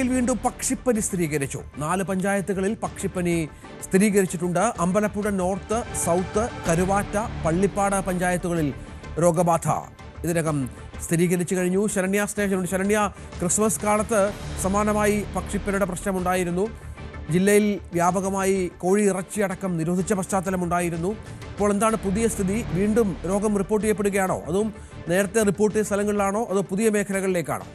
ആലപ്പുഴയിൽ വീണ്ടും പക്ഷിപ്പനി സ്ഥിരീകരിച്ചു. നാല് പഞ്ചായത്തുകളിൽ പക്ഷിപ്പനി സ്ഥിരീകരിച്ചിട്ടുണ്ട്. അമ്പലപ്പുഴ നോർത്ത് സൗത്ത് കരുവാറ്റ പള്ളിപ്പാട പഞ്ചായത്തുകളിൽ രോഗബാധ. ഇതിനകം സ്ഥിരീകരിച്ചു കഴിഞ്ഞു. ശരണ്യ സ്റ്റേഷനുണ്ട്. ശരണ്യ ക്രിസ്മസ് കാലത്ത് സമാനമായി പക്ഷിപ്പനിയുടെ പ്രശ്നമുണ്ടായിരുന്നു. ജില്ലയിൽ വ്യാപകമായി കോഴി ഇറച്ചി അടക്കം നിരോധിച്ച പശ്ചാത്തലമുണ്ടായിരുന്നു. ഇപ്പോൾ എന്താണ് പുതിയ സ്ഥിതി? വീണ്ടും രോഗം റിപ്പോർട്ട് ചെയ്യപ്പെടുകയാണോ? അതും നേരത്തെ റിപ്പോർട്ട് ചെയ്ത സ്ഥലങ്ങളിലാണോ? അതോ പുതിയ മേഖലകളിലേക്കാണോ?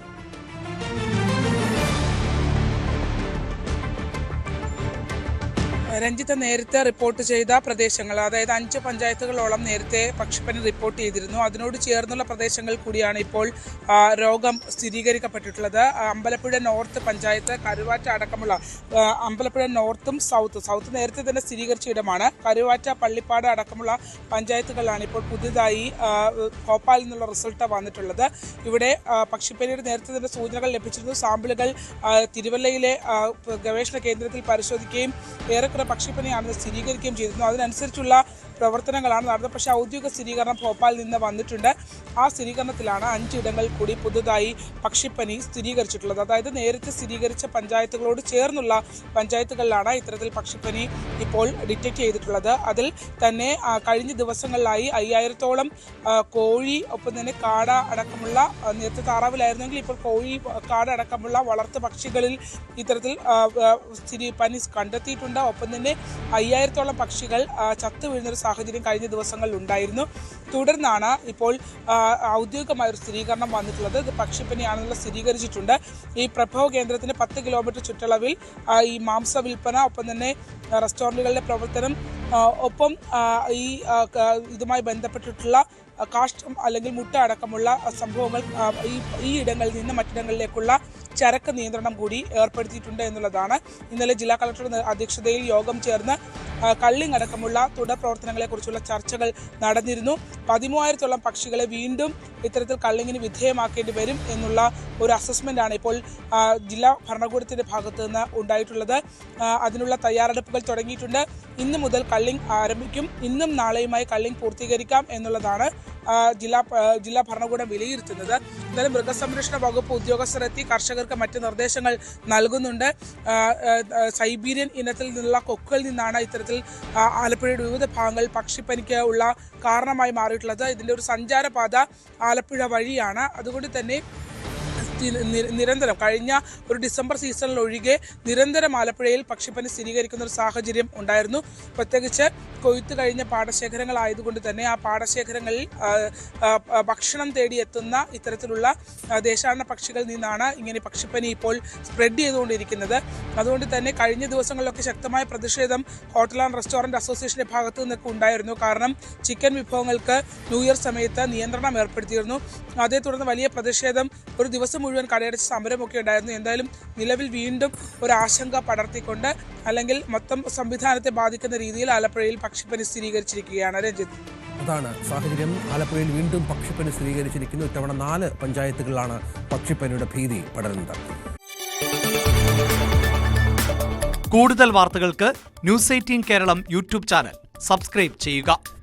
രഞ്ജിത്ത് നേരത്തെ റിപ്പോർട്ട് ചെയ്ത പ്രദേശങ്ങൾ അതായത് അഞ്ച് പഞ്ചായത്തുകളോളം നേരത്തെ പക്ഷിപ്പനി റിപ്പോർട്ട് ചെയ്തിരുന്നു. അതിനോട് ചേർന്നുള്ള പ്രദേശങ്ങൾ കൂടിയാണ് ഇപ്പോൾ രോഗം സ്ഥിരീകരിക്കപ്പെട്ടിട്ടുള്ളത്. അമ്പലപ്പുഴ നോർത്ത് പഞ്ചായത്ത് കരുവാറ്റ അടക്കമുള്ള അമ്പലപ്പുഴ നോർത്തും സൗത്ത് സൗത്ത് നേരത്തെ തന്നെ സ്ഥിരീകരിച്ച ഇടമാണ്. കരുവാറ്റ പള്ളിപ്പാട് അടക്കമുള്ള പഞ്ചായത്തുകളിലാണ് ഇപ്പോൾ പുതുതായി ഭോപ്പാലിൽ നിന്നുള്ള റിസൾട്ട് വന്നിട്ടുള്ളത്. ഇവിടെ പക്ഷിപ്പനിയുടെ നേരത്തെ തന്നെ സൂചനകൾ ലഭിച്ചിരുന്നു. സാമ്പിളുകൾ തിരുവല്ലയിലെ ഗവേഷണ കേന്ദ്രത്തിൽ പരിശോധിക്കുകയും ഏറെക്കുറെ പക്ഷിപ്പനിയാണെന്ന് സ്ഥിരീകരിക്കുകയും ചെയ്തിരുന്നു അതിനനുസരിച്ചുള്ള പ്രവർത്തനങ്ങളാണ് നടന്നത്. പക്ഷേ ഔദ്യോഗിക സ്ഥിരീകരണം ഭോപ്പാലിൽ നിന്ന് വന്നിട്ടുണ്ട്. ആ സ്ഥിരീകരണത്തിലാണ് അഞ്ചിടങ്ങൾ കൂടി പുതുതായി പക്ഷിപ്പനി സ്ഥിരീകരിച്ചിട്ടുള്ളത്. അതായത് നേരത്തെ സ്ഥിരീകരിച്ച പഞ്ചായത്തുകളോട് ചേർന്നുള്ള പഞ്ചായത്തുകളിലാണ് ഇത്തരത്തിൽ പക്ഷിപ്പനി ഇപ്പോൾ ഡിറ്റക്ട് ചെയ്തിട്ടുള്ളത്. അതിൽ തന്നെ കഴിഞ്ഞ ദിവസങ്ങളിലായി അയ്യായിരത്തോളം കോഴി ഒപ്പം തന്നെ കാട അടക്കമുള്ള നേരത്തെ താറാവിലായിരുന്നെങ്കിൽ ഇപ്പോൾ കോഴി കാട അടക്കമുള്ള വളർത്തു പക്ഷികളിൽ ഇത്തരത്തിൽ സ്ഥിരീ പനി കണ്ടെത്തിയിട്ടുണ്ട്. ഒപ്പം തന്നെ അയ്യായിരത്തോളം പക്ഷികൾ ചത്തു വീഴുന്നൊരു സാഹചര്യം കഴിഞ്ഞ ദിവസങ്ങളിൽ ഉണ്ടായിരുന്നു. തുടർന്നാണ് ഇപ്പോൾ ഔദ്യോഗികമായ ഒരു സ്ഥിരീകരണം വന്നിട്ടുള്ളത്. ഇത് പക്ഷിപ്പനിയാണെന്നുള്ള സ്ഥിരീകരിച്ചിട്ടുണ്ട്. ഈ പ്രഭവ കേന്ദ്രത്തിന് പത്ത് കിലോമീറ്റർ ചുറ്റളവിൽ ഈ മാംസ വിൽപ്പന ഒപ്പം തന്നെ റെസ്റ്റോറന്റുകളുടെ പ്രവർത്തനം ഒപ്പം ഈ ഇതുമായി ബന്ധപ്പെട്ടിട്ടുള്ള കാഷ്ടം അല്ലെങ്കിൽ മുട്ട അടക്കമുള്ള സംഭവങ്ങൾ ഈ ഈ ഇടങ്ങളിൽ നിന്ന് മറ്റിടങ്ങളിലേക്കുള്ള ചരക്ക് നിയന്ത്രണം കൂടി ഏർപ്പെടുത്തിയിട്ടുണ്ട് എന്നുള്ളതാണ്. ഇന്നലെ ജില്ലാ കളക്ടറുടെ അധ്യക്ഷതയിൽ യോഗം ചേർന്ന് കള്ളിങ് അടക്കമുള്ള തുടർ പ്രവർത്തനങ്ങളെക്കുറിച്ചുള്ള ചർച്ചകൾ നടന്നിരുന്നു. പതിമൂവായിരത്തോളം പക്ഷികളെ വീണ്ടും ഇത്തരത്തിൽ കള്ളിങ്ങിന് വിധേയമാക്കേണ്ടി വരും എന്നുള്ള ഒരു അസസ്മെന്റ് ആണ് ഇപ്പോൾ ജില്ലാ ഭരണകൂടത്തിന്റെ ഭാഗത്തു നിന്ന് ഉണ്ടായിട്ടുള്ളത്. അതിനുള്ള തയ്യാറെടുപ്പുകൾ തുടങ്ങിയിട്ടുണ്ട്. ഇന്ന് മുതൽ കള്ളിങ് ആരംഭിക്കും. ഇന്നും നാളെയുമായി കള്ളിങ് പൂർത്തീകരിക്കാം എന്നുള്ളതാണ് ജില്ലാ ജില്ലാ ഭരണകൂടം വിലയിരുത്തുന്നത്. എന്തായാലും മൃഗസംരക്ഷണ വകുപ്പ് ഉദ്യോഗസ്ഥർ എത്തി കർഷകർക്ക് മറ്റ് നിർദ്ദേശങ്ങൾ നൽകുന്നുണ്ട്. സൈബീരിയൻ ഇനത്തിൽ നിന്നുള്ള കൊക്കുകളിൽ നിന്നാണ് ഇത്തരത്തിൽ ആലപ്പുഴയുടെ വിവിധ ഭാഗങ്ങൾ പക്ഷിപ്പനിക്ക് ഉള്ള കാരണമായി മാറിയിട്ടുള്ളത്. ഇതിന്റെ ഒരു സഞ്ചാരപാത ആലപ്പുഴ വഴിയാണ്. അതുകൊണ്ട് തന്നെ നിരന്തരം കഴിഞ്ഞ ഒരു ഡിസംബർ സീസണിൽ ഒഴികെ നിരന്തരം ആലപ്പുഴയിൽ പക്ഷിപ്പനി സ്ഥിരീകരിക്കുന്ന ഒരു സാഹചര്യം ഉണ്ടായിരുന്നു. പ്രത്യേകിച്ച് കൊയ്ത്ത് കഴിഞ്ഞ പാടശേഖരങ്ങളായതുകൊണ്ട് തന്നെ ആ പാടശേഖരങ്ങളിൽ ഭക്ഷണം തേടി എത്തുന്ന ഇത്തരത്തിലുള്ള ദേശാടന പക്ഷികളിൽ നിന്നാണ് ഇങ്ങനെ പക്ഷിപ്പനി ഇപ്പോൾ സ്പ്രെഡ് ചെയ്തുകൊണ്ടിരിക്കുന്നത്. അതുകൊണ്ട് തന്നെ കഴിഞ്ഞ ദിവസങ്ങളിലൊക്കെ ശക്തമായ പ്രതിഷേധം ഹോട്ടൽ ആൻഡ് റെസ്റ്റോറന്റ് അസോസിയേഷന്റെ ഭാഗത്തു നിന്നൊക്കെ ഉണ്ടായിരുന്നു. കാരണം ചിക്കൻ വിഭവങ്ങൾക്ക് ന്യൂ ഇയർ സമയത്ത് നിയന്ത്രണം ഏർപ്പെടുത്തിയിരുന്നു. അതേ തുടർന്ന് വലിയ പ്രതിഷേധം ഒരു ദിവസം മുഴുവൻ കടയടച്ച് സമരമൊക്കെ ഉണ്ടായിരുന്നു. എന്തായാലും നിലവിൽ വീണ്ടും ഒരു ആശങ്ക പടർത്തിക്കൊണ്ട് അല്ലെങ്കിൽ മൊത്തം സംവിധാനത്തെ ബാധിക്കുന്ന രീതിയിൽ ആലപ്പുഴയിൽ പക്ഷിപ്പനി സ്ഥിരീകരിച്ചിരിക്കുകയാണ് രഞ്ജിത്ത്. അതാണ് സാഹചര്യം. ആലപ്പുഴയിൽ വീണ്ടും പക്ഷിപ്പനി സ്ഥിരീകരിച്ചിരിക്കുന്നു. ഇത്തവണ നാല് പഞ്ചായത്തുകളിലാണ് പക്ഷിപ്പനിയുടെ ഭീതി പടരുന്നത്. കൂടുതൽ വാർത്തകൾക്ക് news eighteen Keralam YouTube channel subscribe ചെയ്യുക.